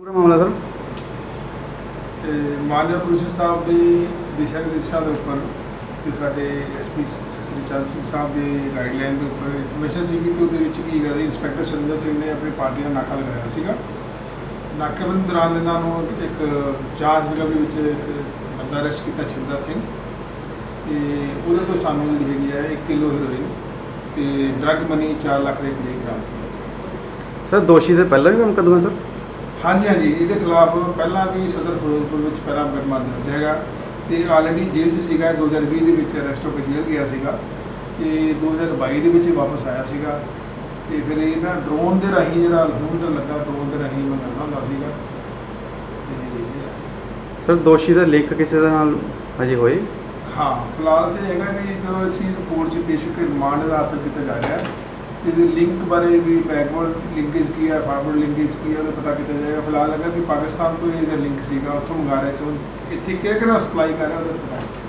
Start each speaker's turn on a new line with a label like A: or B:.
A: ਮਾਨਯੋਗ ਕਮਿਸ਼ਨਰ ਸਾਹਿਬ ਦੇ ਦਿਸ਼ਾ ਨਿਰਦੇਸ਼ਾਂ ਦੇ ਉੱਪਰ ਤੇ ਸਾਡੇ ਐਸਪੀ ਸ੍ਰੀ ਚੰਦ ਸਿੰਘ ਸਾਹਿਬ ਦੇ ਗਾਈਡਲਾਈਨ ਦੇ ਉੱਪਰ ਇਨਫੋਰਮੇਸ਼ਨ ਸੀ ਕਿ ਉਹਦੇ ਵਿੱਚ ਕੀ ਗੱਲ ਇੰਸਪੈਕਟਰ ਸੁਰਿੰਦਰ ਸਿੰਘ ਨੇ ਆਪਣੀ ਪਾਰਟੀ ਦਾ ਨਾਕਾ ਲਗਾਇਆ ਸੀਗਾ। ਨਾਕੇਬੰਦੀ ਦੌਰਾਨ ਇਹਨਾਂ ਨੂੰ ਇੱਕ ਜਾਂਚ ਜਗ੍ਹਾ ਦੇ ਵਿੱਚ ਇੱਕ ਬੰਦਾ ਅਰੈਸਟ ਕੀਤਾ ਛਿੰਦਾ ਸਿੰਘ। ਤੇ ਉਹਦੇ ਤੋਂ ਸਾਨੂੰ ਜਿਹੜੀ ਹੈਗੀ ਹੈ 1 ਕਿਲੋ ਹੈਰੋਇਨ ਤੇ ਡਰੱਗ ਮਨੀ 4 ਲੱਖ ਦੇ ਕਰੀਬ
B: ਸਰ ਦੋਸ਼ੀ ਦੇ ਪਹਿਲਾਂ ਵੀ ਮੁਕੱਦਮਾ ਸਰ?
A: ਹਾਂਜੀ ਹਾਂਜੀ ਇਹਦੇ ਖਿਲਾਫ ਪਹਿਲਾਂ ਵੀ ਸਦਰ ਫਿਰੋਜ਼ਪੁਰ ਵਿੱਚ ਪਹਿਲਾ ਮੁਕੱਦਮਾ ਦਰਜ ਹੈਗਾ ਤੇ ਆਲਰੇਡੀ ਜੇਲ੍ਹ 'ਚ ਸੀਗਾ 2020 ਦੇ ਵਿੱਚ ਅਰੈਸਟ ਹੋ ਕੇ ਜੇਲ੍ਹ ਗਿਆ ਸੀਗਾ ਤੇ 2022 ਦੇ ਵਿੱਚ ਵਾਪਸ ਆਇਆ ਸੀਗਾ ਤੇ ਫਿਰ ਇਹ ਨਾ ਡਰੋਨ ਦੇ ਰਾਹੀਂ ਜਿਹੜਾ ਹੁਣ ਦਾ ਲੱਗਾ ਡਰੋਨ ਦੇ ਰਾਹੀਂ ਮੰਗਾਉਂਦਾ ਹੁੰਦਾ ਸੀਗਾ
B: ਸਰ ਦੋਸ਼ੀ ਦਾ ਲਿੰਕ ਕਿਸੇ ਦੇ ਨਾਲ ਹਜੇ ਹੋਏ?
A: ਹਾਂ ਫਿਲਹਾਲ ਤੇ ਹੈਗਾ ਵੀ ਜਦੋਂ ਅਸੀਂ ਰਿਪੋਰਟ 'ਚ ਪੇਸ਼ ਕਰ ਰਿਮਾਂਡ ਦਾ ਹਾਸਲ ਕੀਤਾ ਜਾ ਰਿਹਾ। ਇਹਦੇ ਲਿੰਕ ਬਾਰੇ ਵੀ ਬੈਕਵਰਡ ਲਿੰਕੇਜ ਕੀ ਹੈ ਫਾਰਵਰਡ ਲਿੰਕੇਜ ਕੀ ਹੈ, ਉਹਦਾ ਪਤਾ ਕੀਤਾ ਜਾਏਗਾ। ਫਿਲਹਾਲ ਲੱਗਾ ਕਿ ਪਾਕਿਸਤਾਨ ਤੋਂ ਇਹਦਾ ਲਿੰਕ ਸੀਗਾ, ਉੱਥੋਂ ਮੰਗਾ ਰਿਹਾ ਚੋਂ ਇੱਥੇ ਕਿਹੜਾ ਕਿਹੜਾ ਸਪਲਾਈ ਕਰ ਰਿਹਾ ਉਹਦਾ ਪਤਾ?